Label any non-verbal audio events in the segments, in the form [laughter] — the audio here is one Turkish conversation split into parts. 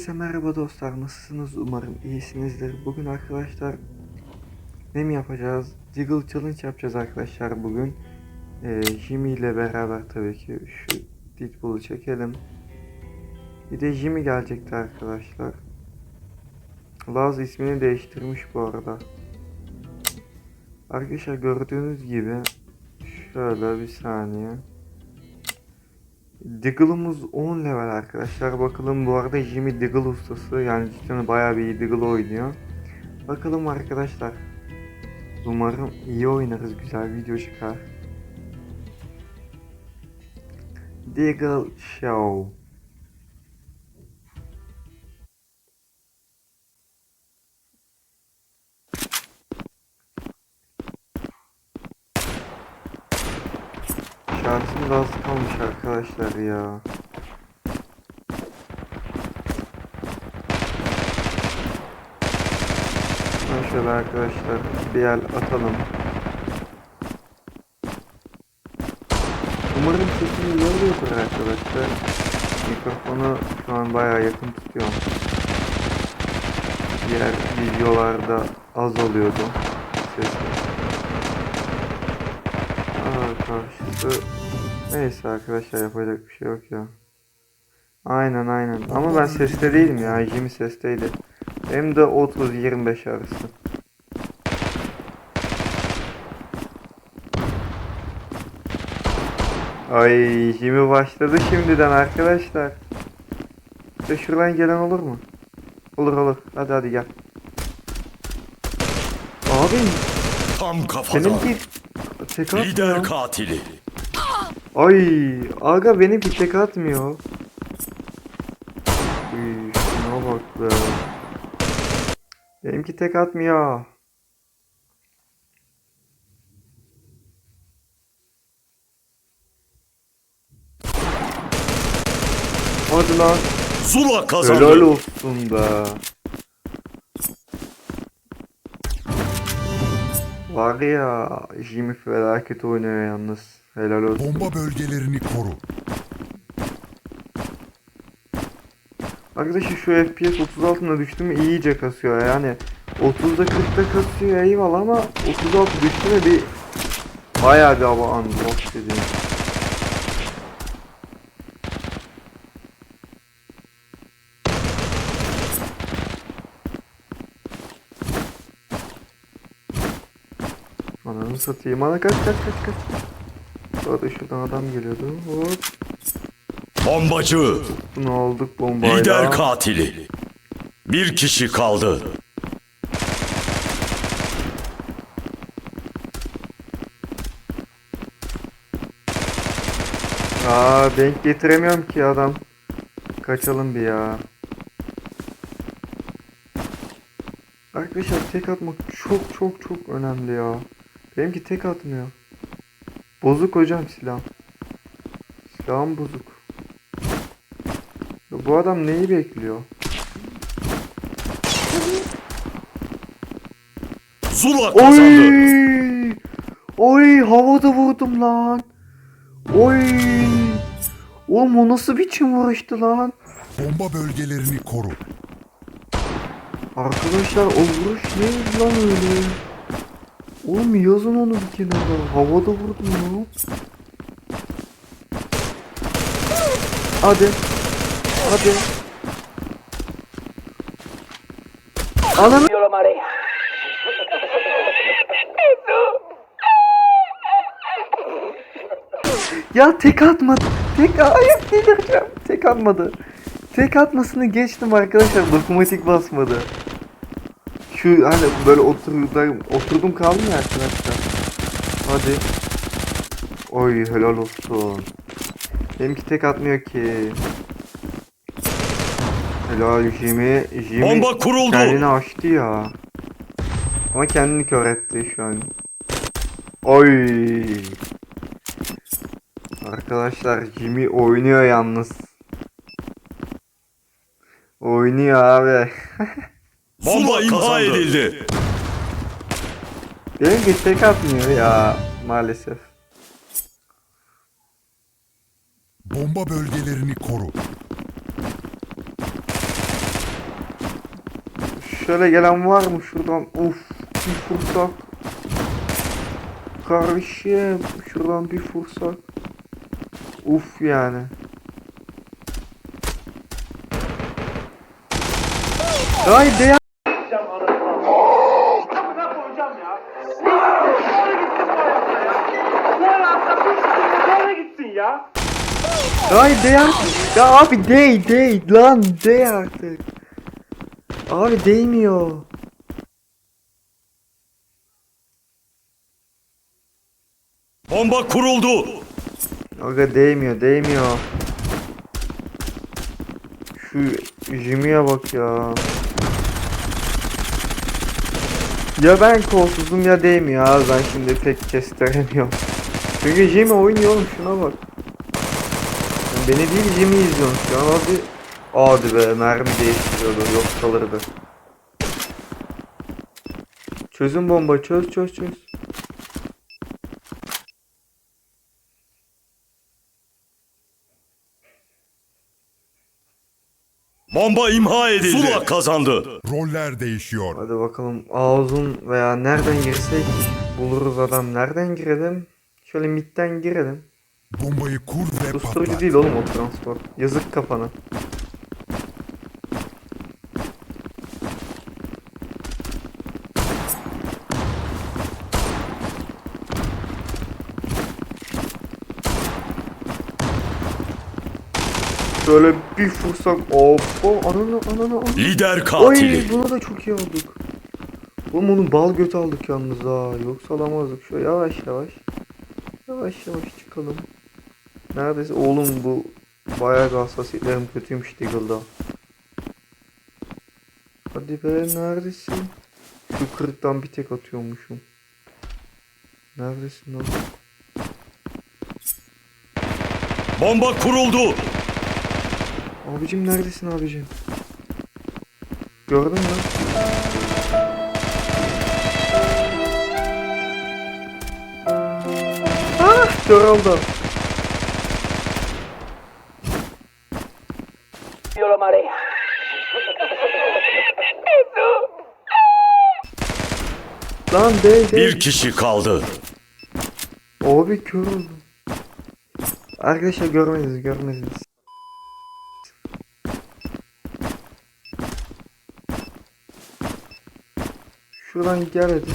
Herkese merhaba dostlar. Nasılsınız? Umarım iyisinizdir. Bugün arkadaşlar ne mi yapacağız? Jiggle Challenge yapacağız arkadaşlar bugün. Ee, Jimmy ile beraber tabii ki şu Deadpool'u çekelim. Bir de Jimmy gelecekti arkadaşlar. Laz ismini değiştirmiş bu arada. Arkadaşlar gördüğünüz gibi şöyle bir saniye. Diggle'ımız 10 level arkadaşlar. Bakalım bu arada Jimmy Diggle ustası. Yani cidden bayağı bir iyi Diggle oynuyor. Bakalım arkadaşlar. Umarım iyi oynarız. Güzel video çıkar. Diggle Show. Şansım da az kalmış arkadaşlar ya. Ben Şöyle arkadaşlar bir el atalım. Umarım sesim iyi oluyordur arkadaşlar. Mikrofonu şu an bayağı yakın tutuyorum. Diğer videolarda az oluyordu ses. Aa karşısı Neyse arkadaşlar yapacak bir şey yok ya. Aynen aynen. Ama ben seste değilim ya. Jimmy sesteydi. Hem de 30-25 arası. Ay Jimmy başladı şimdiden arkadaşlar. İşte şuradan gelen olur mu? Olur olur. Hadi hadi gel. Abi Tam kafadan. seninki tek atmıyor. Lider katili. Ay aga benimki tek atmıyor. Üy, şuna bak be. Benimki tek atmıyor. Hadi lan. Zula kazandı. Helal olsun be. Var ya Jimmy felaket oynuyor yalnız. Helal olsun. Bomba bölgelerini koru. Arkadaşlar şu FPS 36'na düştü mü iyice kasıyor yani 30'da 40'da kasıyor eyvallah ama 36 düştü mü bir bayağı bir hava unlock dediğim. Ananı satayım ana kaç kaç kaç kaç. Bu arada şuradan adam geliyordu. Hop. Bombacı. Ne olduk bombayla. Lider katili. Bir kişi kaldı. Aa denk getiremiyorum ki adam. Kaçalım bir ya. Arkadaşlar tek atmak çok çok çok önemli ya. Benimki tek atmıyor. Bozuk hocam silah. Silahım bozuk. Ya bu adam neyi bekliyor? Zula kazandı. Oy! Oy havada vurdum lan. Oy! Oğlum o nasıl biçim vuruştu lan? Bomba bölgelerini koru. Arkadaşlar o vuruş neydi lan öyle? Oğlum yazın onu bir kenara. Havada vurdum ya. Hadi. Hadi. Ananı Yo lo mareé. Ya tek atmadı. Tek hayır delireceğim. Tek atmadı. Tek atmasını geçtim arkadaşlar. Dokunmatik basmadı. Şu hani böyle oturdum, oturdum kaldım ya arkadaşlar. Hadi. Oy helal olsun. Benimki tek atmıyor ki. Helal Jimmy. Jimmy Bomba kuruldu. kendini açtı ya. Ama kendini kör etti şu an. Oy. Arkadaşlar Jimmy oynuyor yalnız. Oynuyor abi. [laughs] Bomba imha edildi. Benimki tek atmıyor ya maalesef. Bomba bölgelerini koru. Şöyle gelen var mı şuradan? Uf bir fırsat. Kardeşim şuradan bir fırsat. Uf yani. Ay de Amına koyacağım ya. Doğru gitsin bu hayatta ya. Bu hayatta bu şekilde doğru gitsin ya. Ay de artık. Ya abi dey dey lan dey artık. Abi değmiyor. Bomba kuruldu. Aga değmiyor değmiyor. Şu Jimmy'ye bak ya. Ya ben kolsuzum ya değmiyor abi ben şimdi pek kestiremiyorum. Çünkü Jimmy oynuyor oğlum şuna bak. Yani beni değil Jimmy izliyorum şu an abi. Hadi be mermi değiştiriyordu yok kalırdı. Çözün bomba çöz çöz çöz. Bomba imha edildi. Zula kazandı. Roller değişiyor. Hadi bakalım ağzın veya nereden girsek buluruz adam. Nereden girelim? Şöyle midden girelim. Bombayı kur ve Susturucu patlat. değil oğlum o transport. Yazık kafana. Şöyle bir fırsat. Hoppa ananı ananı ananı. Lider Oy katili. bunu da çok iyi aldık. Oğlum onun bal götü aldık yalnız ha. Yoksa alamazdık. Şöyle yavaş yavaş. Yavaş yavaş çıkalım. Neredeyse oğlum bu bayağı hassasiyetlerim kötüymüş Deagle'da. Hadi be neredesin? Şu kırıktan bir tek atıyormuşum. Neredesin lan? Bomba kuruldu. Abicim neredesin abicim? Gördün mü? Ah kör oldu. Io la marea. Lan dey dey. Bir kişi kaldı. Abi kör oldum. Arkadaşlar görmediniz görmediniz. Şuradan gel hadi.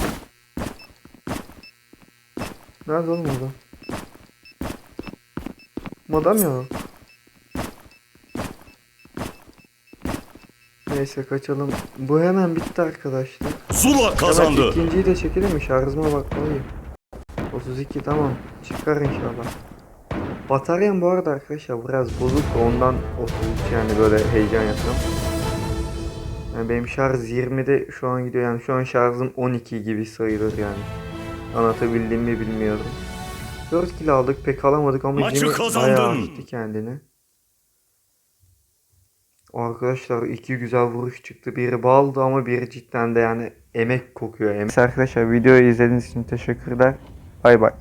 Nerede oğlum adam? Madam ya. Neyse kaçalım. Bu hemen bitti arkadaşlar. Zula Evet kazandı. ikinciyi de çekelim mi? Şarjıma bakmalıyım. 32 tamam. Çıkar inşallah. Bataryam bu arada arkadaşlar biraz bozuk da ondan 33 yani böyle heyecan yapıyorum. Yani benim şarj 20'de şu an gidiyor yani şu an şarjım 12 gibi sayılır yani. Anlatabildiğimi mi bilmiyorum. 4 kill aldık pek alamadık ama Maçı Jimmy kazandın. bayağı attı kendini. Arkadaşlar iki güzel vuruş çıktı. Biri baldı ama biri cidden de yani emek kokuyor. Emek. Arkadaşlar videoyu izlediğiniz için teşekkürler. Bay bay.